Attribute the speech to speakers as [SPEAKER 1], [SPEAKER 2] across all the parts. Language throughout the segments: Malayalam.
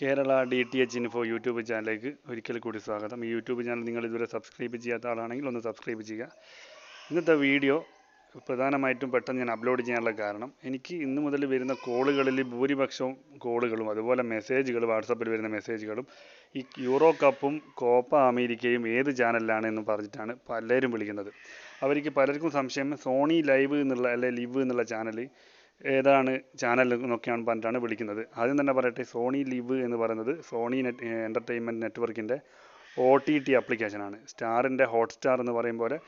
[SPEAKER 1] Kerala D T H info YouTube ചാനലിലേക്ക് ഒരിക്കൽ കൂടി സ്വാഗതം. ഈ യൂട്യൂബ് ചാനൽ നിങ്ങൾ ഇതുവരെ സബ്സ്ക്രൈബ് ചെയ്യാത്ത ആളാണെങ്കിൽ ഒന്ന് സബ്സ്ക്രൈബ് ചെയ്യുക. ഇന്നത്തെ വീഡിയോ പ്രധാനമായിട്ടും പെട്ടെന്ന് ഞാൻ അപ്ലോഡ് ചെയ്യാനുള്ള കാരണം എനിക്ക് ഇന്ന് മുതൽ വരുന്ന കോളുകളിൽ ഭൂരിപക്ഷവും കോളുകളും അതുപോലെ മെസ്സേജുകൾ വാട്സപ്പിൽ വരുന്ന മെസ്സേജുകളും ഈ യൂറോ കപ്പും കോപ്പ അമേരിക്കയും ഏത് ചാനലിലാണ് എന്ന് പറഞ്ഞിട്ടാണ് പലരും വിളിക്കുന്നത്. അവർക്ക് പലർക്കും സംശയം സോണി ലൈവ് എന്നുള്ള അല്ലെ ലിവ് എന്നുള്ള ചാനൽ ഏതാണ് ചാനൽ എന്നൊക്കെയാണ് പറഞ്ഞിട്ടാണ് വിളിക്കുന്നത്. ആദ്യം തന്നെ പറയട്ടെ സോണി ലിവ് എന്ന് പറയുന്നത് സോണി നെറ്റ് എന്റർടൈൻമെന്റ് നെറ്റ്വർക്കിന്റെ ഒ ടി ടി ആപ്ലിക്കേഷനാണ് സ്റ്റാറിന്റെ ഹോട്ട്സ്റ്റാർ എന്ന് പറയും പോലെ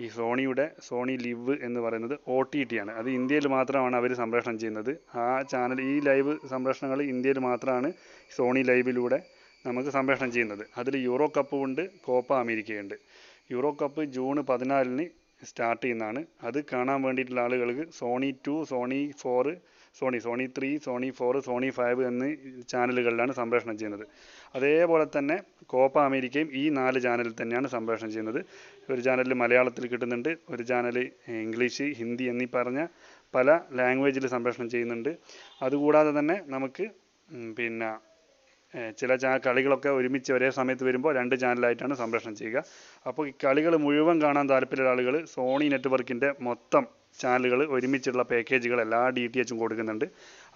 [SPEAKER 1] ഈ സോണിയുടെ സോണി ലിവ് എന്ന് പറയുന്നത് ഒ ടി ടി ആണ്. അത് ഇന്ത്യയിൽ മാത്രമാണ് അവർ സംപ്രേഷണം ചെയ്യുന്നത്. ആ ചാനൽ ഈ ലൈവ് സംപ്രേഷണങ്ങൾ ഇന്ത്യയിൽ മാത്രമാണ് സോണി ലൈവിലൂടെ നമുക്ക് സംപ്രേഷണം ചെയ്യുന്നത്. അതിൽ യൂറോ കപ്പും ഉണ്ട് കോപ്പ അമേരിക്കയുണ്ട് യൂറോ കപ്പ് ജൂൺ പതിനാലിന് സ്റ്റാർട്ട് ചെയ്യുന്നതാണ്. അത് കാണാൻ വേണ്ടിയിട്ടുള്ള ആളുകൾക്ക് Sony two Sony four Sony Sony three Sony four Sony five എന്നീ ചാനലുകളിലാണ് സംപ്രേഷണം ചെയ്യുന്നത്. അതേപോലെ തന്നെ കോപ്പ അമേരിക്കയും ഈ നാല് ചാനലിൽ തന്നെയാണ് സംപ്രേഷണം ചെയ്യുന്നത്. ഒരു ചാനലിൽ മലയാളത്തിൽ കിട്ടുന്നുണ്ട് ഒരു ചാനൽ ഇംഗ്ലീഷ് ഹിന്ദി എന്നീ പറഞ്ഞ പല ലാംഗ്വേജിൽ സംപ്രേഷണം ചെയ്യുന്നുണ്ട്. അതുകൂടാതെ തന്നെ നമുക്ക് പിന്നെ ചില ചാ കളികളൊക്കെ ഒരുമിച്ച് ഒരേ സമയത്ത് വരുമ്പോൾ രണ്ട് ചാനലായിട്ടാണ് സംപ്രേഷണം ചെയ്യുക. അപ്പോൾ ഈ കളികൾ മുഴുവൻ കാണാൻ താല്പര്യമുള്ള ആളുകൾ സോണി നെറ്റ്വർക്കിന്റെ മൊത്തം ചാനലുകൾ ഒരുമിച്ചുള്ള പാക്കേജുകൾ എല്ലാ ഡി ടി എച്ചും കൊടുക്കുന്നുണ്ട്.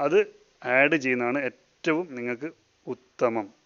[SPEAKER 1] അത് ആഡ് ചെയ്യുന്നതാണ് ഏറ്റവും നിങ്ങൾക്ക് ഉത്തമം.